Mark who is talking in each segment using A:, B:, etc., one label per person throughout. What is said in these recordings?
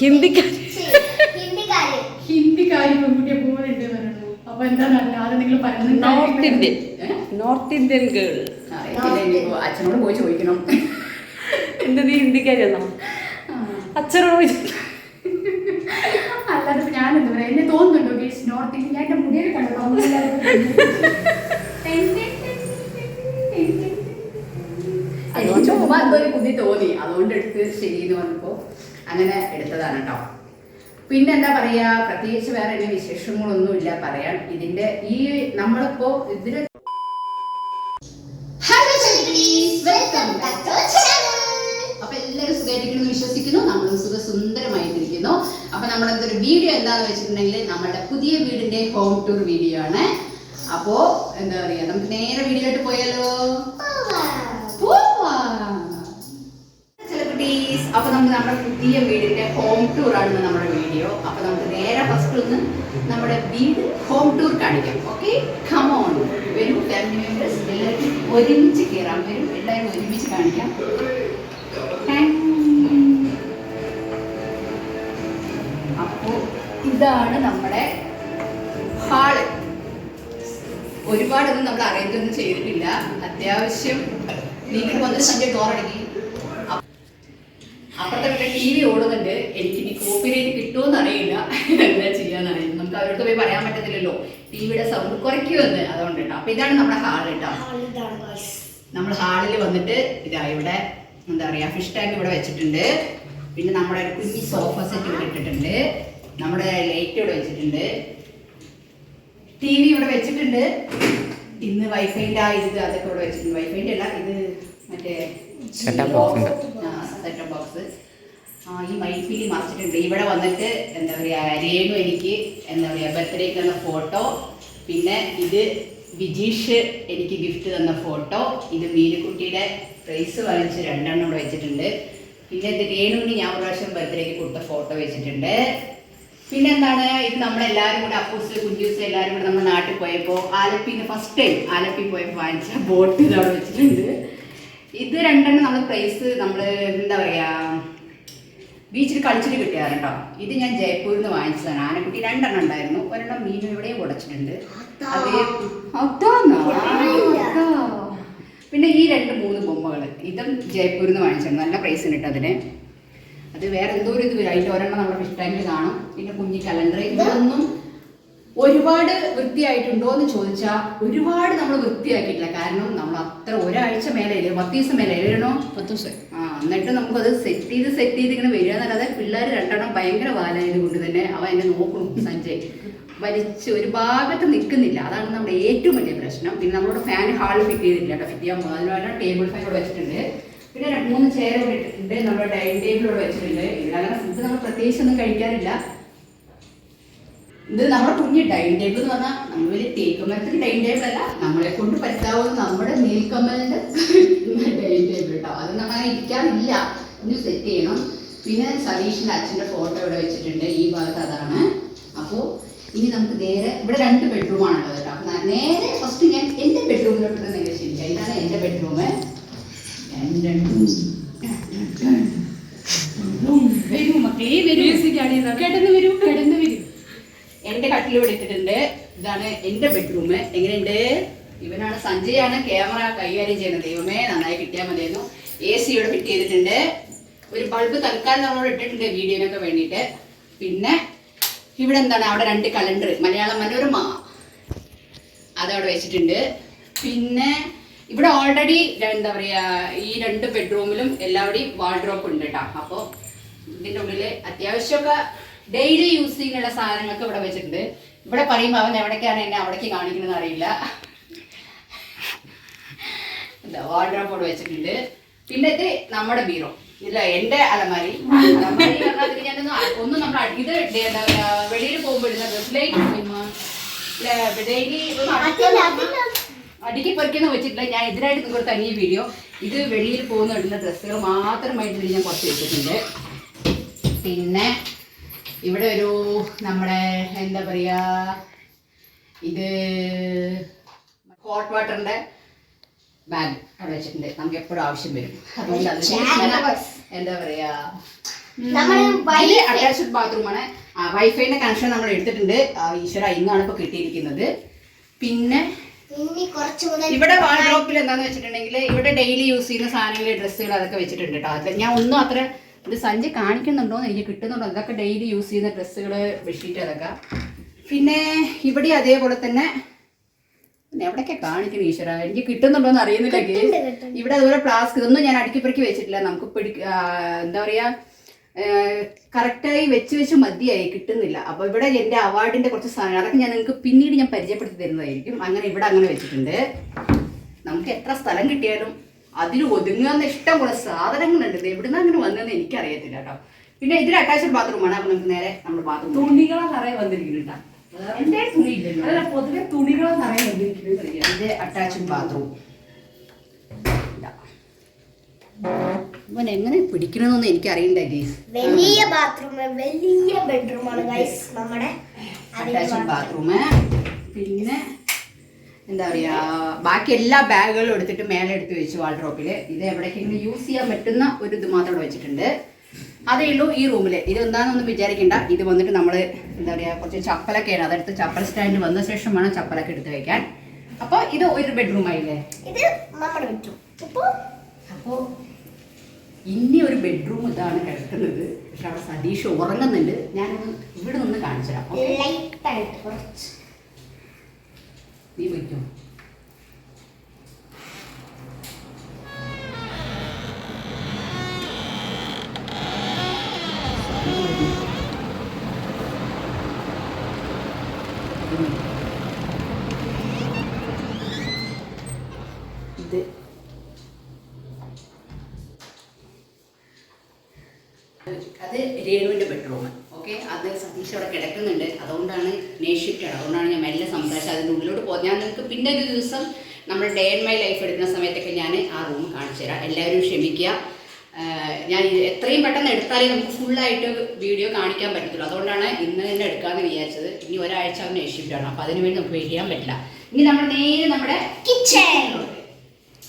A: ഹിന്ദിക്കാരി.
B: ഹിന്ദിക്കാരി
C: ഹിന്ദിക്കാരി പെൺകുട്ടിയെ പോകുന്നുണ്ട് ഉണ്ട് പറയുന്നത് അപ്പൊ എന്താണ് അല്ലാതെ നിങ്ങൾ പറയുന്നത്?
A: North Indian north Indian girl
D: അച്ഛനോട് പോയി ചോദിക്കണം.
A: എന്താ നീ ഹിന്ദിക്കാരിയാണോ അച്ഛനോട് പോയി
C: അല്ലാതെ ഞാൻ എന്താ പറയാ എന്നെ തോന്നുന്നുണ്ടോ ഗേസ് നോർത്ത് ഇന്ത്യൻ ഞാൻ എന്റെ മുടിയിൽ കണ്ടോ?
D: ചുമ്മാ എന്തോ ഒരു ബുദ്ധി തോന്നി. അതുകൊണ്ട് എടുത്ത് ശരി എന്ന് പറഞ്ഞപ്പോ അങ്ങനെ എടുത്തതാണ് കേട്ടോ പിന്നെ എന്താ പറയാ പ്രത്യേകിച്ച് വേറെ എന്നെ വിശേഷങ്ങളൊന്നുമില്ല പറയാൻ. ഇതിന്റെ ഈ നമ്മളിപ്പോ ഇതിന് അപ്പൊ എല്ലാവരും സുഖമായിട്ടിരിക്കുന്നു വിശ്വസിക്കുന്നു. നമ്മളും സുഖ സുന്ദരമായിട്ടിരിക്കുന്നു അപ്പൊ നമ്മുടെ എന്തൊരു വീഡിയോ എന്താന്ന് വെച്ചിട്ടുണ്ടെങ്കിൽ നമ്മുടെ പുതിയ വീടിന്റെ ഹോം ടൂർ വീഡിയോ ആണ്. അപ്പോ എന്താ പറയാ നമുക്ക് നേരെ വീഡിയോയിലോട്ട് പോയാലോ? പോവാം. Celebrities. അപ്പൊ നമുക്ക് നമ്മുടെ പുതിയ വീടിന്റെ ഹോം ടൂർ ആണ് നമ്മുടെ വീഡിയോ അപ്പൊ നമുക്ക് നേരെ ഫസ്റ്റ് ഒന്ന് നമ്മുടെ വീട് ഹോം ടൂർ കാണിക്കാം. ഓക്കെ കമോൺ വരും ഫാമിലി മെമ്പേഴ്സ് എല്ലാവരും ഒരുമിച്ച് കയറാം വരും എല്ലാവരും ഒരുമിച്ച് കാണിക്കാം. അപ്പോ ഇതാണ് നമ്മുടെ ഹാൾ ഒരുപാടൊന്നും നമ്മൾ അറേഞ്ച് ഒന്നും ചെയ്തിട്ടില്ല. അത്യാവശ്യം നിങ്ങൾ വന്ന് സന്ധ്യ ഡോറടക്കി അപ്പുറത്തെ വീട്ടിൽ ടി വി ഓടുന്നുണ്ട്. എനിക്ക് ഇനി കോപ്പിറൈറ്റ് കിട്ടുമെന്ന് അറിയില്ല. എന്താ ചെയ്യാന്ന് അറിയില്ല നമുക്ക് അവരോട് പോയി പറയാൻ പറ്റത്തില്ലല്ലോ. ടിവിയുടെ സൗണ്ട് കുറയ്ക്കുമെന്ന്. അതുകൊണ്ട് കേട്ടോ അപ്പൊ ഇതാണ് നമ്മുടെ ഹാൾ കേട്ടോ. നമ്മൾ ഹാളിൽ വന്നിട്ട് ഇതാ ഇവിടെ എന്താ പറയാ ഫിഷ് ടാങ്ക് ഇവിടെ വെച്ചിട്ടുണ്ട്. പിന്നെ നമ്മുടെ ഒരു കുഞ്ഞി സോഫ സെറ്റ് ഇവിടെ ഇട്ടിട്ടുണ്ട്. നമ്മുടെ ലൈറ്റ് ഇവിടെ വെച്ചിട്ടുണ്ട്. ടി വി ഇവിടെ വെച്ചിട്ടുണ്ട്. ഇന്ന് വൈഫൈന്റെ ആ ഇത് അതൊക്കെ ഇവിടെ വെച്ചിട്ടുണ്ട്. വൈഫൈന്റെ അല്ല ഇത് മറ്റേ
A: box ഉണ്ട്.
D: സെറ്റപ്പ് ബോക്സ് ആ ഈ മൈഫിലി മറിച്ചിട്ടുണ്ട്. ഇവിടെ വന്നിട്ട് എന്താ പറയുക രേണു എനിക്ക് എന്താ പറയുക ബർത്ത്ഡേക്ക് തന്ന ഫോട്ടോ പിന്നെ ഇത് വിജീഷ് എനിക്ക് ഗിഫ്റ്റ് തന്ന ഫോട്ടോ ഇത് മീനുക്കുട്ടിയുടെ പ്രൈസ് വാങ്ങിച്ച് രണ്ടെണ്ണം ഇവിടെ വെച്ചിട്ടുണ്ട്. പിന്നെ ഇത് രേണുവിന് ഞാൻ പ്രാവശ്യം ബർത്ത്ഡേക്ക് കൊടുത്ത ഫോട്ടോ വെച്ചിട്ടുണ്ട്. പിന്നെ എന്താണ് ഇത് നമ്മളെല്ലാവരും കൂടെ അപ്പൂസ് കുഞ്ചൂസ് എല്ലാവരും കൂടെ നമ്മുടെ നാട്ടിൽ പോയപ്പോൾ ആലപ്പിന്ന് ഫസ്റ്റ് ടൈം ആലപ്പി പോയപ്പോൾ വാങ്ങിച്ച ബോട്ട് ഇതവിടെ വെച്ചിട്ടുണ്ട്. ഇത് രണ്ടെണ്ണം നമ്മൾ പ്രൈസ് നമ്മൾ എന്താ പറയുക ബീച്ചിൽ കളിച്ചിട്ട് കിട്ടിയാറുണ്ടോ കേട്ടോ ഇത് ഞാൻ ജയ്പൂരിൽ നിന്ന് വാങ്ങിച്ചതാണ്. ആനക്കുട്ടി രണ്ടെണ്ണം ഉണ്ടായിരുന്നു. ഒരെണ്ണം മീനും ഇവിടെയും ഉടച്ചിട്ടുണ്ട്. പിന്നെ ഈ രണ്ട് മൂന്ന് ബൊമ്മകൾ ഇതും ജയ്പൂരിൽ നിന്ന് വാങ്ങിച്ചിരുന്നു നല്ല പ്രൈസ് കിട്ടും അതിന്. അത് വേറെ എന്തോ ഒരു ഇത് വരും. അതിന്റെ ഒരെണ്ണം നമ്മുടെ ഫിഷ് ടാങ്കിൽ കാണും. പിന്നെ കുഞ്ഞി കലണ്ടർ. ഇതൊന്നും ഒരുപാട് വൃത്തിയായിട്ടുണ്ടോ എന്ന് ചോദിച്ചാൽ ഒരുപാട് നമ്മൾ വൃത്തിയാക്കിയിട്ടില്ല. കാരണം നമ്മൾ അത്ര ഒരാഴ്ച മേലെ പത്ത് ദിവസം മേലെ ഇല്ലണോ
A: പത്ത് ദിവസം.
D: ആ എന്നിട്ട് നമുക്കത് സെറ്റ് ചെയ്ത് സെറ്റ് ചെയ്ത് ഇങ്ങനെ വരിക എന്നല്ലാതെ പിള്ളേർ രണ്ടെണ്ണം ഭയങ്കര വാലായത് കൊണ്ട് തന്നെ അവ എന്നെ നോക്കണം സഞ്ജയ്. വലിച്ച് ഒരു ഭാഗത്ത് നിൽക്കുന്നില്ല. അതാണ് നമ്മുടെ ഏറ്റവും വലിയ പ്രശ്നം. പിന്നെ നമ്മളോട് ഫാൻ ഹാളിൽ ഫിറ്റ് ചെയ്തിട്ടില്ല കേട്ടോ. ഫിറ്റ് ചെയ്യാൻ പോകുന്നത്. അതിന് ടേബിൾ ഫാൻ ഇവിടെ വെച്ചിട്ടുണ്ട്. പിന്നെ രണ്ട് മൂന്ന് ചെയർ ഇവിടെ ഇട്ടിട്ടുണ്ട്. നമ്മുടെ ഡൈനിങ് ടേബിൾ ഇവിടെ വെച്ചിട്ടുണ്ട്. ഇവിടെ അങ്ങനെ ഫുഡ് നമ്മൾ പ്രത്യേകിച്ച് ഒന്നും കഴിക്കാറില്ല. ഇത് നമ്മുടെ കുഞ്ഞ് ഡൈനിങ് ടേബിൾ എന്ന് പറഞ്ഞാൽ നമ്മൾ വലിയ തേക്കുമരത്തിന് ഡൈനിങ് ടേബിൾ അല്ല നമ്മളെ കൊണ്ട് പറ്റാവുന്ന നമ്മുടെ നീൽക്കമ്മലിന്റെ ഡൈനിങ് ടേബിൾ കേട്ടോ അത് നമ്മളെ ഇരിക്കാറില്ല. ഒന്ന് സെറ്റ് ചെയ്യണം. പിന്നെ സതീഷിന്റെ അച്ഛന്റെ ഫോട്ടോ ഇവിടെ വെച്ചിട്ടുണ്ട് ഈ ഭാഗത്ത് അതാണ്. അപ്പോൾ ഇനി നമുക്ക് നേരെ ഇവിടെ രണ്ട് ബെഡ്റൂം ആണുള്ളത് കേട്ടോ. അപ്പം നേരെ ഫസ്റ്റ് ഞാൻ എന്റെ ബെഡ്റൂമിലോട്ട് നേരെ ശരിക്കാം ഇതാണ് എന്റെ ബെഡ്റൂം വരൂ മക്കളെ വരൂ കിടന്ന് വരൂ. എന്റെ കട്ടിൽ ഇവിടെ ഇട്ടിട്ടുണ്ട്. ഇതാണ് എന്റെ ബെഡ്റൂം എങ്ങനെയുണ്ട്? ഇവനാണ് സഞ്ജയാണ് ക്യാമറ കൈകാര്യം ചെയ്യുന്നത്. ദൈവമേ നന്നായി കിട്ടിയാൽ മതിയായിരുന്നു. എ സി ഇവിടെ ഫിറ്റ് ചെയ്തിട്ടുണ്ട്. ഒരു ബൾബ് തൽക്കാലം നമ്മളോട് ഇട്ടിട്ടുണ്ട് വീഡിയോനൊക്കെ വേണ്ടിയിട്ട്. പിന്നെ ഇവിടെ എന്താണ്? അവിടെ രണ്ട് കലണ്ടർ മലയാള മനോരമ. അതവിടെ വെച്ചിട്ടുണ്ട്. പിന്നെ ഇവിടെ ഓൾറെഡി എന്താ പറയാ ഈ രണ്ട് ബെഡ്റൂമിലും എല്ലാവരുടെയും വാർഡ്രോപ്പ് ഉണ്ട് കേട്ടോ അപ്പോൾ ഇതിന്റെ ഉള്ളിൽ അത്യാവശ്യമൊക്കെ ഡെയിലി യൂസ് ചെയ്യാനുള്ള സാധനങ്ങളൊക്കെ ഇവിടെ വെച്ചിട്ടുണ്ട്. ഇവിടെ പറയുമ്പോൾ അവൻ എവിടേക്കാണ് എന്നെ അവിടേക്ക് കാണിക്കുന്നത് അറിയില്ല. എന്താ വാർഡ്രോപ്പ് അവിടെ വെച്ചിട്ടുണ്ട്. പിന്നെ ഇത് നമ്മുടെ ബീറോ ഇല്ല എന്റെ അലമാരി. അലമാരി പറഞ്ഞാൽ ഞാനൊന്നും ഒന്നും നമ്മൾ ഇത് എന്താ വെളിയിൽ പോകുമ്പോൾ ഇടുന്ന ഡ്രസ്സിലേക്ക് ഡെയിലി അടുക്കി പൊരിക്കുന്ന വെച്ചിട്ടില്ല. ഞാൻ ഇതിനായിട്ട് നിങ്ങൾ തനി വീഡിയോ ഇത് വെളിയിൽ പോകുന്ന ഇടുന്ന ഡ്രസ്സുകൾ മാത്രമായിട്ട് ഞാൻ കുറച്ച് വെച്ചിട്ടുണ്ട്. പിന്നെ ഇവിടെ ഒരു നമ്മുടെ എന്താ പറയാ ഇത് ഹോട്ട് വാട്ടറിന്റെ ബാഗ് അവിടെ വെച്ചിട്ടുണ്ട്. നമുക്ക് എപ്പോഴും ആവശ്യം വരും. അതുകൊണ്ട് എന്താ പറയാ
B: നമ്മൾ
D: ഇതിൽ അറ്റാച്ച്ഡ് ബാത്റൂമാണ് വൈഫൈന്റെ കണക്ഷൻ നമ്മൾ എടുത്തിട്ടുണ്ട്. ഈശ്വര ഇന്നാണ് ഇപ്പൊ കിട്ടിയിരിക്കുന്നത്. പിന്നെ ഇവിടെ വാർഡ്രോപ്പിൽ എന്താന്ന് വെച്ചിട്ടുണ്ടെങ്കിൽ ഇവിടെ ഡെയിലി യൂസ് ചെയ്യുന്ന സാധനങ്ങൾ ഡ്രസ്സുകൾ അതൊക്കെ വെച്ചിട്ടുണ്ട് കേട്ടോ ഞാൻ ഒന്നും അത്ര ഇത് സഞ്ചി കാണിക്കുന്നുണ്ടോ എന്ന് എനിക്ക് കിട്ടുന്നുണ്ടോ? അതൊക്കെ ഡെയിലി യൂസ് ചെയ്യുന്ന ഡ്രസ്സുകൾ ബെഡ്ഷീറ്റ് അതൊക്കെ. പിന്നെ ഇവിടെ അതേപോലെ തന്നെ പിന്നെ എവിടെയൊക്കെ കാണിക്കുന്നു ഈശ്വര? എനിക്ക് കിട്ടുന്നുണ്ടോ എന്ന് അറിയുന്നില്ല ഇവിടെ അതുപോലെ ഫ്ലാസ്ക് ഇതൊന്നും ഞാൻ അടുക്കി പെറുക്കി വെച്ചിട്ടില്ല. നമുക്ക് പിടി എന്താ പറയാ കറക്റ്റായി വെച്ച് വെച്ച് മതിയായി കിട്ടുന്നില്ല. അപ്പോൾ ഇവിടെ എന്റെ അവാർഡിന്റെ കുറച്ച് സാധനം അതൊക്കെ ഞാൻ നിങ്ങൾക്ക് പിന്നീട് ഞാൻ പരിചയപ്പെടുത്തി തരുന്നതായിരിക്കും. അങ്ങനെ ഇവിടെ അങ്ങനെ വെച്ചിട്ടുണ്ട്. നമുക്ക് എത്ര സ്ഥലം കിട്ടിയാലും അതിൽ ഒതുങ്ങുന്ന ഇഷ്ടം പോലെ സാധനങ്ങളുണ്ട്. ഇത് എവിടുന്ന് അങ്ങനെ വന്നതെന്ന് എനിക്കറിയത്തില്ല കേട്ടോ. പിന്നെ ഇതിൽ അറ്റാച്ച്ഡ് ബാത്റൂമാണ് അപ്പോൾ നമുക്ക് നേരെ നമ്മുടെ ബാത്റൂം
A: തുണികളെ നിറയെ വന്നിരിക്കുന്നുണ്ട്
D: എന്റെ തുണി ഇല്ലല്ലോ
A: അല്ല പൊതുവെ തുണികളെ നിറയെ വന്നിരിക്കുന്നത്
D: ഇത് അറ്റാച്ച്ഡ് ബാത്റൂം ഇവൻ എങ്ങനെ പിടിക്കണമെന്നൊന്നും എനിക്കറിയണ്ട ഗൈസ്.
B: വലിയ ബാത്റൂം വലിയ ബെഡ്റൂമാണ് ഗൈസ് നമ്മുടെ
D: അറ്റാച്ച്ഡ് ബാത്റൂം പിന്നെ എന്താ പറയാ ബാക്കി എല്ലാ ബാഗുകളും എടുത്തിട്ട് മേലെ എടുത്ത് വെച്ചു വാൾഡ്രോപ്പിൽ ഇത് എവിടേക്കെങ്കിലും യൂസ് ചെയ്യാൻ പറ്റുന്ന ഒരു ഇത് മാത്രം ഇവിടെ വെച്ചിട്ടുണ്ട്. അതേ ഉള്ളൂ ഈ റൂമിൽ ഇത് എന്താണെന്നൊന്നും വിചാരിക്കേണ്ട. ഇത് വന്നിട്ട് നമ്മൾ എന്താ പറയുക കുറച്ച് ചപ്പലൊക്കെ ആണ് അതെടുത്ത് ചപ്പൽ സ്റ്റാൻഡ് വന്ന ശേഷം വേണം ചപ്പലൊക്കെ എടുത്ത് വെക്കാൻ. അപ്പോൾ ഇത് ഒരു ബെഡ്റൂം ആയില്ലേ?
B: ഇത് നമ്മുടെ ബെഡ്റൂം അപ്പോൾ
D: അപ്പോൾ ഇനി ഒരു ബെഡ്റൂം ഇതാണ് കിടക്കുന്നത്. പക്ഷെ അവിടെ സതീഷ് ഉറങ്ങുന്നുണ്ട്. ഞാനൊന്ന് ഇവിടെ നിന്ന് കാണിച്ചു തരാം നീ വയ്ക്കോ. ഇത് അത് രേണുവിന്റെ ബെഡ്റൂം ഓക്കെ അത് സതീഷ് അവിടെ കിടക്കുന്നുണ്ട് അതുകൊണ്ടാണ് നേഷിക്കാണ് അതുകൊണ്ടാണ് ഞാൻ മെല്ലെ സംസാരിച്ചത് അതിന്റെ ഉള്ളിലോട്ട് പോകുന്നത് ഞാൻ നിങ്ങൾക്ക് പിന്നെ ഒരു ദിവസം നമ്മൾ ഡേ ആൻഡ് മൈ ലൈഫ് എടുക്കുന്ന സമയത്തൊക്കെ ഞാൻ ആ റൂം കാണിച്ചു തരാം എല്ലാവരും ക്ഷമിക്കുക ആഹ് ഞാൻ ഇത് എത്രയും എടുത്താലേ നമുക്ക് ഫുള്ളായിട്ട് വീഡിയോ കാണിക്കാൻ പറ്റത്തുള്ളൂ. അതുകൊണ്ടാണ് ഇന്ന് തന്നെ എടുക്കാമെന്ന് വിചാരിച്ചത്. ഇനി ഒരാഴ്ച അവന് നേഷിക്കാണ് അപ്പോൾ അതിന് വേണ്ടി നമുക്ക് വെയിറ്റ് ചെയ്യാൻ പറ്റില്ല. ഇനി നമ്മൾ നേരെ നമ്മുടെ
B: കിച്ചൺ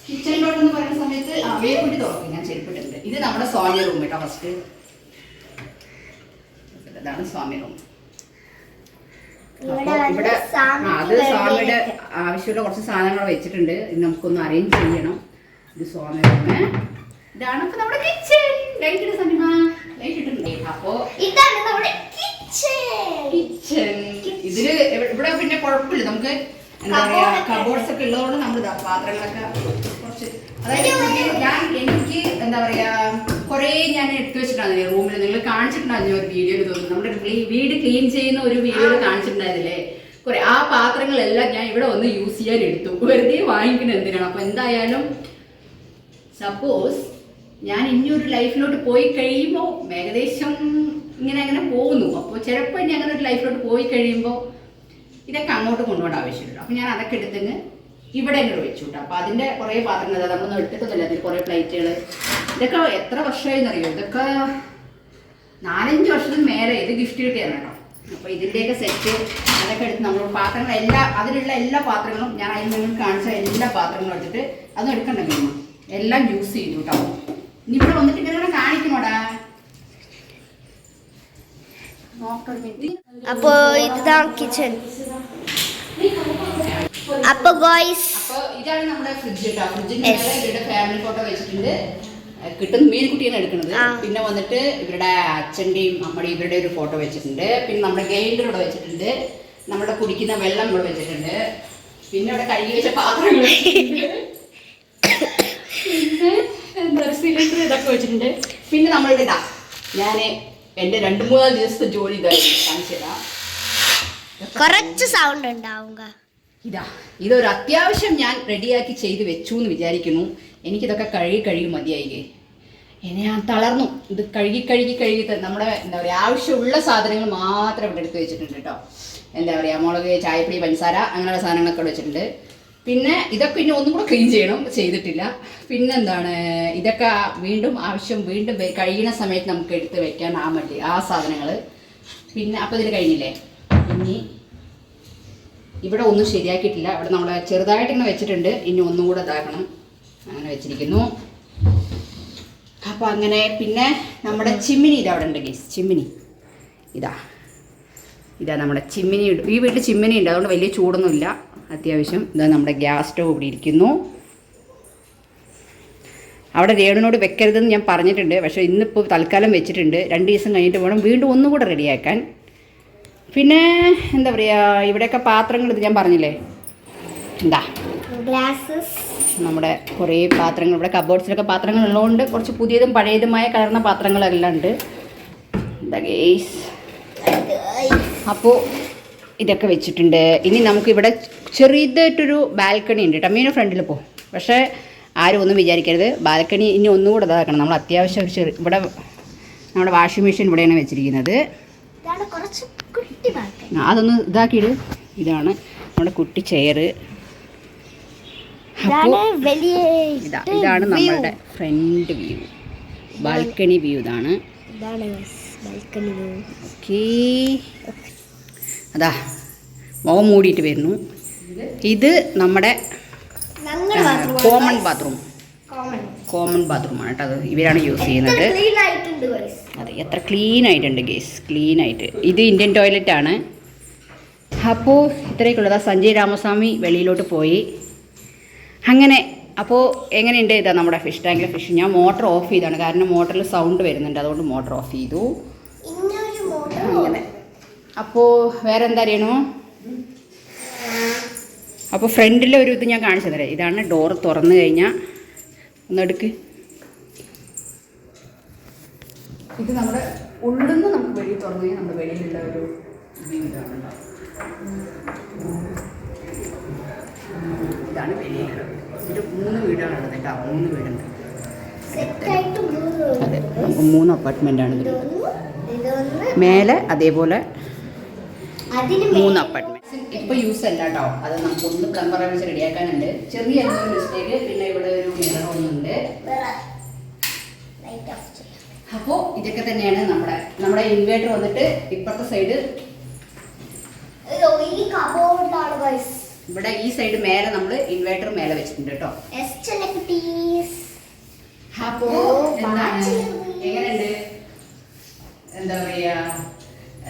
D: കിച്ചണിലോട്ട് എന്ന് പറയുന്ന സമയത്ത് അവയെ കൂടി തുറക്കും ഞാൻ ചെരുപ്പിട്ടുണ്ട് ഇത് നമ്മുടെ സ്വാമി റൂം കേട്ടോ ഫസ്റ്റ് ഇതാണ് സ്വാമി റൂം
B: ഇവിടെ
D: അത് സ്വാമിയുടെ ആവശ്യമുള്ള കുറച്ച് സാധനങ്ങൾ വെച്ചിട്ടുണ്ട്. ഇത് നമുക്കൊന്ന് അറേഞ്ച് ചെയ്യണം. ഇത് സ്വാമി റൂമ് ഇതാണ് ഇപ്പൊ നമ്മുടെ കിച്ചൺ ലൈറ്റ് ഇട്ട് സന്നിമ ലൈറ്റ് അപ്പോ
B: ഇതാണ് നമ്മുടെ കിച്ചൺ
D: ഇതിൽ ഇവിടെ പിന്നെ കുഴപ്പമില്ല. നമുക്ക് എന്താ പറയാ കബോർഡ്സ് ഒക്കെ ഉള്ളതുകൊണ്ട് നമ്മൾ പാത്രങ്ങളൊക്കെ കുറച്ച് അതായത് ഞാൻ എനിക്ക് എന്താ പറയാ കുറേ ഞാൻ എടുത്തു വെച്ചിട്ടുണ്ടായിരുന്നു റൂമിൽ നിങ്ങൾ കാണിച്ചിട്ടുണ്ടായിരുന്നു ഒരു വീഡിയോ തോന്നുന്നു. നമ്മുടെ വീട് ക്ലീൻ ചെയ്യുന്ന ഒരു വീഡിയോ കാണിച്ചിട്ടുണ്ടായിരുന്നില്ലേ? കുറെ ആ പാത്രങ്ങളെല്ലാം ഞാൻ ഇവിടെ ഒന്ന് യൂസ് ചെയ്യാൻ എടുത്തു. വെറുതെ വാങ്ങിക്കുന്നത് എന്തിനാണ്? അപ്പൊ എന്തായാലും സപ്പോസ് ഞാൻ ഇനി ഒരു ലൈഫിലോട്ട് പോയി കഴിയുമ്പോൾ ഏകദേശം ഇങ്ങനെ അങ്ങനെ പോകുന്നു. അപ്പോൾ ചിലപ്പോൾ ഇനി അങ്ങനെ ഒരു ലൈഫിലോട്ട് പോയി കഴിയുമ്പോൾ ഇതൊക്കെ അങ്ങോട്ട് കൊണ്ടുപോകേണ്ട ആവശ്യമില്ല. അപ്പോൾ ഞാൻ അതൊക്കെ എടുത്തങ്ങ് ഇവിടെ അങ്ങോട്ട് വെച്ചു കേട്ടോ അപ്പോൾ അതിന്റെ കുറേ പാത്രങ്ങൾ നമ്മളൊന്നും എടുത്തിട്ടൊന്നുമില്ല. അതിൽ കുറേ പ്ലേറ്റുകൾ. ഇതൊക്കെ എത്ര വർഷമായി അറിയോ ഇതൊക്കെ നാലഞ്ച് വർഷത്തിന് മേലെ ഇത് ഗിഫ്റ്റ് കിട്ടിയാണ് കേട്ടോ. അപ്പോൾ ഇതിന്റെയൊക്കെ സെറ്റ് അതൊക്കെ എടുത്ത് നമ്മൾ പാത്രങ്ങൾ എല്ലാ അതിലുള്ള എല്ലാ പാത്രങ്ങളും ഞാൻ അതിൽ നിങ്ങൾ കാണിച്ച എല്ലാ പാത്രങ്ങളും എടുത്തിട്ട് അതും എടുക്കണ്ടെങ്കിൽ എല്ലാം യൂസ് ചെയ്തു കേട്ടോ. ഇനി ഇവിടെ വന്നിട്ട് ഇവരെ കാണിക്കണോടാ
B: അപ്പോ ഇതാണ് കിച്ചൺ അപ്പൊ ഗോയ്സ്
D: ഇതാണ് നമ്മുടെ ഫ്രിഡ്ജ് കേട്ടോ ഫ്രിഡ്ജിന്റെ ഇവരുടെ ഫാമിലി ഫോട്ടോ വെച്ചിട്ടുണ്ട്. കിട്ടുന്ന മീൻകുട്ടിയാണ് എടുക്കുന്നത്. പിന്നെ വന്നിട്ട് ഇവരുടെ അച്ഛന്റെയും അമ്മയുടെയും ഇവരുടെ ഒരു ഫോട്ടോ വെച്ചിട്ടുണ്ട്. പിന്നെ നമ്മുടെ ഗ്രൈൻഡർ ഇവിടെ വെച്ചിട്ടുണ്ട്. നമ്മുടെ കുടിക്കുന്ന വെള്ളം ഇവിടെ വെച്ചിട്ടുണ്ട്. പിന്നെ ഇവിടെ കഴുകി വെച്ച പാത്രങ്ങൾ സിലിണ്ടർ ഇതൊക്കെ വെച്ചിട്ടുണ്ട്. പിന്നെ നമ്മളുടെ ഇതാ ഞാൻ എന്റെ രണ്ട് മൂന്നാൽ ദിവസത്തെ ജോലി ഇതായി കാണിച്ചു തരാം.
B: കുറച്ച് സൗണ്ട് ഉണ്ടാവുക.
D: ഇതാ ഇതൊരു അത്യാവശ്യം ഞാൻ റെഡിയാക്കി ചെയ്ത് വെച്ചു എന്ന് വിചാരിക്കുന്നു. എനിക്കിതൊക്കെ കഴുകി കഴുകി മതിയായില്ലേ? എന്നെ ഞാൻ തളർന്നു. ഇത് കഴുകി കഴുകി കഴുകി നമ്മുടെ എന്താ പറയുക ആവശ്യമുള്ള സാധനങ്ങൾ മാത്രം ഇവിടെ എടുത്ത് വെച്ചിട്ടുണ്ട് കേട്ടോ. എന്താ പറയുക മുളക് ചായപ്പൊടി പഞ്ചസാര അങ്ങനെയുള്ള സാധനങ്ങളൊക്കെ വെച്ചിട്ടുണ്ട്. പിന്നെ ഇതൊക്കെ ഇനി ഒന്നും കൂടെ ക്ലീൻ ചെയ്യണം. ചെയ്തിട്ടില്ല. പിന്നെന്താണ് ഇതൊക്കെ വീണ്ടും ആവശ്യം വീണ്ടും കഴിയുന്ന സമയത്ത് നമുക്ക് എടുത്ത് വെക്കാൻ ആ മതി ആ സാധനങ്ങൾ പിന്നെ അപ്പോൾ ഇതിൽ കഴിഞ്ഞില്ലേ? ഇനി ഇവിടെ ഒന്നും ശരിയാക്കിയിട്ടില്ല. ഇവിടെ നമ്മൾ ചെറുതായിട്ട് ഇങ്ങനെ വെച്ചിട്ടുണ്ട്. ഇനി ഒന്നും കൂടെ ഇതാക്കണം. അങ്ങനെ വെച്ചിരിക്കുന്നു. അപ്പോൾ അങ്ങനെ പിന്നെ നമ്മുടെ ചിമ്മിനി ഇതാ അവിടെ ഉണ്ട് ഗീസ് ചിമ്മിനി. ഇതാ. ഇതാ നമ്മുടെ ചിമ്മിനി. ഈ വീട്ടിൽ ചിമ്മിനി ഉണ്ട്. അതുകൊണ്ട് വലിയ ചൂടൊന്നുമില്ല. അത്യാവശ്യം ഇതാ നമ്മുടെ ഗ്യാസ് സ്റ്റവ് ഇവിടെ ഇരിക്കുന്നു. അവിടെ രേണുവിനോട് വെക്കരുതെന്ന് ഞാൻ പറഞ്ഞിട്ടുണ്ട്. പക്ഷേ ഇന്നിപ്പോൾ തൽക്കാലം വെച്ചിട്ടുണ്ട്. രണ്ട് ദിവസം കഴിഞ്ഞിട്ട് വേണം വീണ്ടും ഒന്നുകൂടെ റെഡിയാക്കാൻ. പിന്നെ എന്താ പറയുക ഇവിടെയൊക്കെ പാത്രങ്ങൾ ഇത് ഞാൻ പറഞ്ഞില്ലേ? എന്താ നമ്മുടെ കുറേ പാത്രങ്ങൾ ഇവിടെ കബോർഡ്സിലൊക്കെ പാത്രങ്ങൾ ഉള്ളതുകൊണ്ട് കുറച്ച് പുതിയതും പഴയതുമായ കലർന്ന പാത്രങ്ങളെല്ലാം ഉണ്ട്. എന്താ ഗേസ് അപ്പോൾ ഇതൊക്കെ വെച്ചിട്ടുണ്ട്. ഇനി നമുക്ക് ഇവിടെ ചെറിയതായിട്ടൊരു ബാൽക്കണി ഉണ്ട് കേട്ടോ. മീനോ ഫ്രണ്ടിൽ പോ. പക്ഷേ ആരും ഒന്നും വിചാരിക്കരുത്. ബാൽക്കണി ഇനി ഒന്നുകൂടെ ഇതാക്കണം. നമ്മൾ അത്യാവശ്യം ഒരു ചെറിയ ഇവിടെ നമ്മുടെ വാഷിംഗ് മെഷീൻ ഇവിടെയാണ് വെച്ചിരിക്കുന്നത്. അതൊന്ന് ഇതാക്കിയിട്. ഇതാണ് നമ്മുടെ കുട്ടി
B: ചെയർ.
D: ഇതാ ഇതാണ് നമ്മളുടെ ഫ്രണ്ട് വ്യൂ. ബാൽക്കണി വ്യൂ ഇതാണ്.
B: Balcony
D: okay. അതാ മുഖം മൂടിയിട്ട് വരുന്നു. ഇത് നമ്മുടെ കോമൺ ബാത്റൂം
B: കോമൺ
D: ബാത്റൂമാണ് കേട്ടോ അത്. ഇവരാണ് യൂസ് ചെയ്യുന്നത്. അതെ എത്ര ക്ലീൻ ആയിട്ടുണ്ട് ഗേസ് ക്ലീൻ ആയിട്ട്. ഇത് ഇന്ത്യൻ ടോയ്ലറ്റ് ആണ്. അപ്പോൾ ഇത്രയൊക്കെയുള്ളതാ. സഞ്ജയ് രാമസ്വാമി വെളിയിലോട്ട് പോയി. അങ്ങനെ അപ്പോൾ എങ്ങനെയുണ്ട് ഇതാ നമ്മുടെ ഫിഷ് ടാങ്കിലെ ഫിഷ് ഞാൻ മോട്ടർ ഓഫ് ചെയ്താണ് കാരണം മോട്ടറിൽ സൗണ്ട് വരുന്നുണ്ട്. അതുകൊണ്ട് മോട്ടർ ഓഫ് ചെയ്തു. അങ്ങനെ അപ്പോൾ വേറെ എന്താ അറിയണോ അപ്പോൾ ഫ്രണ്ടിലെ ഒരു ഇത് ഞാൻ കാണിച്ചു തരാം. ഇതാണ് ഡോർ തുറന്നു കഴിഞ്ഞാൽ ഒന്നെടുക്ക് ഇത് നമ്മുടെ ഉള്ളിൽ നിന്ന് നമുക്ക് വെളിയിൽ തുറന്നു കഴിഞ്ഞാൽ നമ്മുടെ വെളിയിലുള്ള ഒരു വ്യൂ ഇതാണ്. ഇതാണ് വെളിയിലുള്ളത് ഇതിൽ മൂന്ന് വീടാണുള്ളത് കേട്ടോ. മൂന്ന് വീടുണ്ട്. അതെ. മൂന്ന്
B: അപ്പാർട്ട്മെന്റാണ്
D: മേലെ അതേപോലെ മൂന്ന് അപ്പാർട്ട്മെന്റ് ഇപ്പൊ യൂസ് അല്ല കേട്ടോ അത് നമുക്ക് ഒന്ന് പ്ലംബർ വെച്ച് റെഡിയാക്കാനുണ്ട് ചെറിയ മിസ്റ്റേക്ക് പിന്നെ ഇവിടെ ഒരു മിറർ ഒന്നുണ്ട്. അപ്പോൾ ഇതൊക്കെ തന്നെയാണ് നമ്മുടെ നമ്മുടെ ഇൻവേർട്ടർ വന്നിട്ട് ഇപ്പുറത്തെ സൈഡ് ഇവിടെ ഈ സൈഡ് മേലെ നമ്മൾ ഇൻവേർട്ടർ മേലെ വെച്ചിട്ടുണ്ട് കേട്ടോ അപ്പോ എന്താണ്. എങ്ങനെയുണ്ട്? എന്താ പറയാ?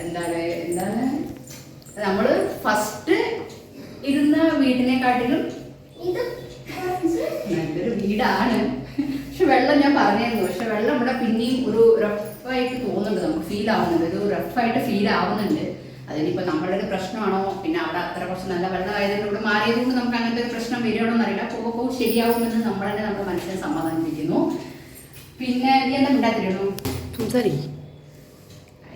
D: എന്താണ്? എന്താണ്? നമ്മൾ ഫസ്റ്റ് ഇരുന്ന വീടിനെക്കാട്ടിലും നല്ലൊരു വീടാണ്. പക്ഷെ വെള്ളം ഞാൻ പറഞ്ഞിരുന്നു. പക്ഷെ വെള്ളം ഇവിടെ പിന്നെയും ഒരു റഫായിട്ട് തോന്നുന്നുണ്ട്. നമുക്ക് ഫീൽ ആവുന്നുണ്ട്. ഒരു റഫായിട്ട് ഫീൽ ആവുന്നുണ്ട്. അതിനിപ്പോൾ നമ്മളുടെ ഒരു പ്രശ്നമാണോ? പിന്നെ അവിടെ അത്ര കുറച്ച് നല്ല വെള്ളം ആയതുകൊണ്ട് ഇവിടെ മാറിയതുകൊണ്ട് നമുക്ക് അങ്ങനത്തെ ഒരു പ്രശ്നം വരികയാണോ എന്നറിയില്ല പോകുമ്പോൾ പോകും ശരിയാവുമെന്ന് നമ്മൾ തന്നെ നമ്മുടെ മനസ്സിനെ സമാധാനിപ്പിക്കുന്നു. പിന്നെ നീ എന്താ ഉണ്ടാക്കിയിരുന്നു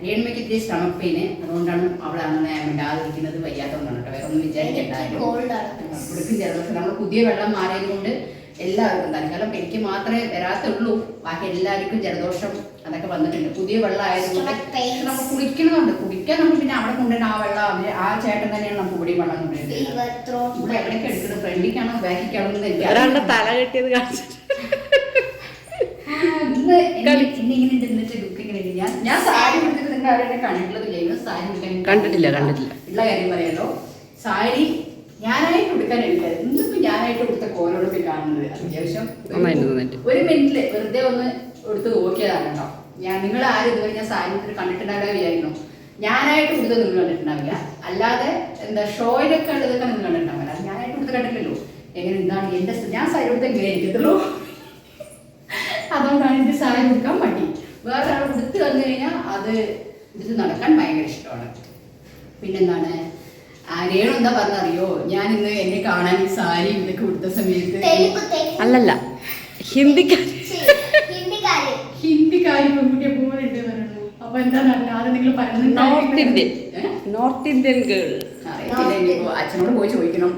D: രേൺമയ്ക്ക് ഇത്തിരി സ്റ്റമക് പെയിന് അതുകൊണ്ടാണ് അവൾ അങ്ങനെ മിണ്ടാതിരിക്കുന്നത് വയ്യാത്തതുകൊണ്ടാണ് കേട്ടോ. വേറെ ഒന്നും വിചാരിക്കണ്ടായിരുന്നു ഉടുക്കും ജലദോഷം നമ്മൾ പുതിയ വെള്ളം മാറിയത് കൊണ്ട് എല്ലാവർക്കും തൽക്കാലം എനിക്ക് മാത്രമേ വരാത്തുള്ളൂ. ബാക്കി എല്ലാവർക്കും ജലദോഷം അതൊക്കെ വന്നിട്ടുണ്ട്. പുതിയ വെള്ളം ആയതുകൊണ്ട്. നമ്മൾ കുളിക്കണമുണ്ട് കുടിക്കാൻ നമ്മൾ പിന്നെ അവിടെ കൊണ്ടുവരുന്ന ആ വെള്ളം അവർ ആ ചേട്ടൻ തന്നെയാണ് നമുക്ക് ഇവിടെ വെള്ളം കൊണ്ടുവരുന്നത്. ഇവിടെ എവിടെയൊക്കെ എടുക്കുന്നത്? ഫ്രണ്ടിക്കാണോ ബാക്കിക്കാണോ എന്ന് എനിക്ക്
A: തല കെട്ടിയത് കാണിച്ചിട്ട്.
D: ആ, ഇന്ന് എന്നെ- ഇന്ന് ഇങ്ങനെ ഉണ്ട് എന്നിട്ട് ലുക്ക് ഇങ്ങനെ ഞാൻ ഞാൻ സാരി കണ്ടിട്ടുള്ളതില്ല സാരി
A: കണ്ടിട്ടില്ല, കണ്ടിട്ടില്ല.
D: ഉള്ള കാര്യം പറയാലോ. സാരി ഞാനായിട്ട് ഉടുക്കാൻ എടുക്കാറ്. ഇന്നിപ്പോ ഞാനായിട്ട് ഉടുത്ത കോലോടൊക്കെ കാണുന്നത് അത്യാവശ്യം ഒരു- മിനിറ്റിൽ വെറുതെ ഒന്ന് എടുത്ത് നോക്കിയതാണ് കേട്ടോ. ഞാൻ നിങ്ങൾ ആരും ഇതുവരെ ഞാൻ സാരി കണ്ടിട്ടുണ്ടാകാൻ വിചാരിക്കുന്നു. ഞാനായിട്ട് ഉടുത്തത് നിങ്ങൾ കണ്ടിട്ടുണ്ടാവില്ല. അല്ലാതെ എന്താ ഷോയിലൊക്കെ ഉള്ളതൊക്കെ നിങ്ങൾ കണ്ടിട്ടുണ്ടാവില്ല. അത് ഞാനായിട്ട് ഉടുത്ത് കണ്ടിട്ടില്ലല്ലോ. എങ്ങനെ എന്താണ്? എന്റെ ഞാൻ സാരി ഉടുത്ത എങ്ങനെ ഇരിക്കത്തുള്ളൂ അതുകൊണ്ടാണ് എനിക്ക് സാരി ഉടുക്കാൻ മടി. വേറെ ഒരാൾ ഉടുത്ത് വന്നു കഴിഞ്ഞാൽ അത് ഇത് നടക്കാൻ ഭയങ്കര ഇഷ്ടമാണ്. പിന്നെന്താണ്? ആ, രേണു എന്താ പറഞ്ഞറിയോ ഞാൻ ഇന്ന് എന്നെ കാണാൻ ഈ സാരി ഇതൊക്കെ കൊടുത്ത സമയത്ത്
A: അല്ലല്ല ഹിന്ദിക്കാരി
B: ഹിന്ദിക്കാര്
D: ഹിന്ദിക്കാരി പെൺകുട്ടിയെ പോലെ ഉണ്ട് പറയുന്നു അപ്പൊ എന്താണ് അത് നിങ്ങൾ
A: north Indian north Indian girl
D: അച്ഛനോട് പോയി ചോദിക്കണം.